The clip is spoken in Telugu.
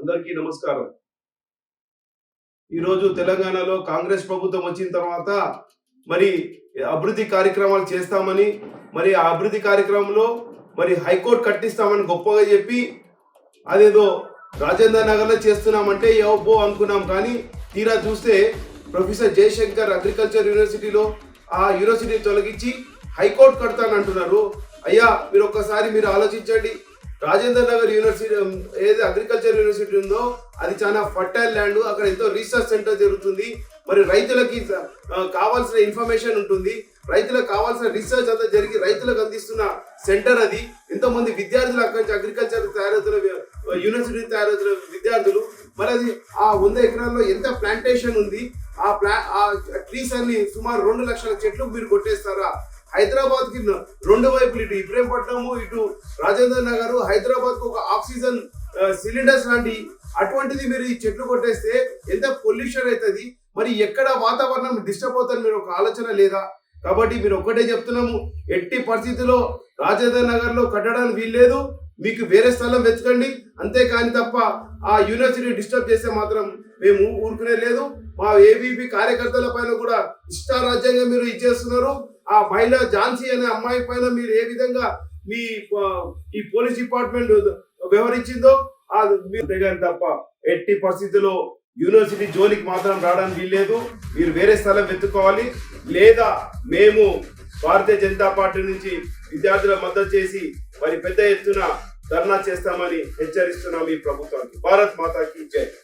అందరికీ నమస్కారం. ఈరోజు తెలంగాణలో కాంగ్రెస్ ప్రభుత్వం వచ్చిన తర్వాత మరి అభివృద్ధి కార్యక్రమాలు చేస్తామని మరి ఆ అభివృద్ధి కార్యక్రమంలో మరి హైకోర్టు కట్టిస్తామని గొప్పగా చెప్పి అదేదో రాజేంద్ర నగర్లో చేస్తున్నామంటే ఏవో అనుకున్నాం కానీ తీరా చూస్తే ప్రొఫెసర్ జయశంకర్ అగ్రికల్చర్ యూనివర్సిటీలో ఆ యూనివర్సిటీ తొలగించి హైకోర్టు కడతానంటున్నారు. అయ్యా మీరు ఒక్కసారి మీరు ఆలోచించండి. రాజేంద్ర నగర్ యూనివర్సిటీ ఏది అగ్రికల్చర్ యూనివర్సిటీ ఉందో అది చాలా ఫర్టైల్ ల్యాండ్ అక్కడ ఎంతో రీసెర్చ్ సెంటర్ జరుగుతుంది. మరి రైతులకి కావాల్సిన ఇన్ఫర్మేషన్ ఉంటుంది. రైతులకు కావాల్సిన రీసెర్చ్ అంతా జరిగి రైతులకు అందిస్తున్న సెంటర్ అది. ఎంతో మంది విద్యార్థులు అక్కడి నుంచి అగ్రికల్చర్ తయారవుతున్న యూనివర్సిటీ తయారవుతున్న విద్యార్థులు. మరి అది ఆ వంద ఎకరాల్లో ఎంత ప్లాంటేషన్ ఉంది? ఆ ప్లా ఆ ట్రీస్ అన్ని సుమారు రెండు లక్షల చెట్లు మీరు కొట్టేస్తారా? హైదరాబాద్కి రెండు వైపులు ఇటు ఇబ్రహీంపట్నము ఇటు రాజేంద్ర నగర్ హైదరాబాద్కు ఒక ఆక్సిజన్ సిలిండర్స్ లాంటి అటువంటిది మీరు ఈ చెట్లు కొట్టేస్తే ఎంత పొల్యూషన్ అవుతుంది? మరి ఎక్కడ వాతావరణం డిస్టర్బ్ అవుతుంది మీరు ఒక ఆలోచన లేదా? కాబట్టి మీరు ఒక్కటే చెప్తున్నాము ఎట్టి పరిస్థితిలో రాజేంద్ర నగర్లో కట్టడానికి వీల్లేదు. మీకు వేరే స్థలం వెతకండి. అంతేకాని తప్ప ఆ యూనివర్సిటీ డిస్టర్బ్ చేస్తే మాత్రం మేము ఊరుకునే లేదు. మా ఏబీపీ కార్యకర్తల పైన కూడా ఇష్టారాజ్యంగా మీరు ఇచ్చేస్తున్నారు. ఆ మహిళ ఝాన్సీ అనే అమ్మాయి పైన మీరు ఏ విధంగా మీ ఈ పోలీస్ డిపార్ట్మెంట్ వ్యవహరించిందో అంతేగాని తప్ప ఎట్టి పరిస్థితుల్లో యూనివర్సిటీ జోలికి మాత్రం రావడానికి వీల్లేదు. మీరు వేరే స్థలం వెతుక్కోవాలి. లేదా మేము భారతీయ జనతా పార్టీ నుంచి విద్యార్థుల మద్దతు చేసి మరి పెద్ద ఎత్తున ధర్నా చేస్తామని హెచ్చరిస్తున్నాం ఈ ప్రభుత్వానికి. భారత్ మాతాకి జై.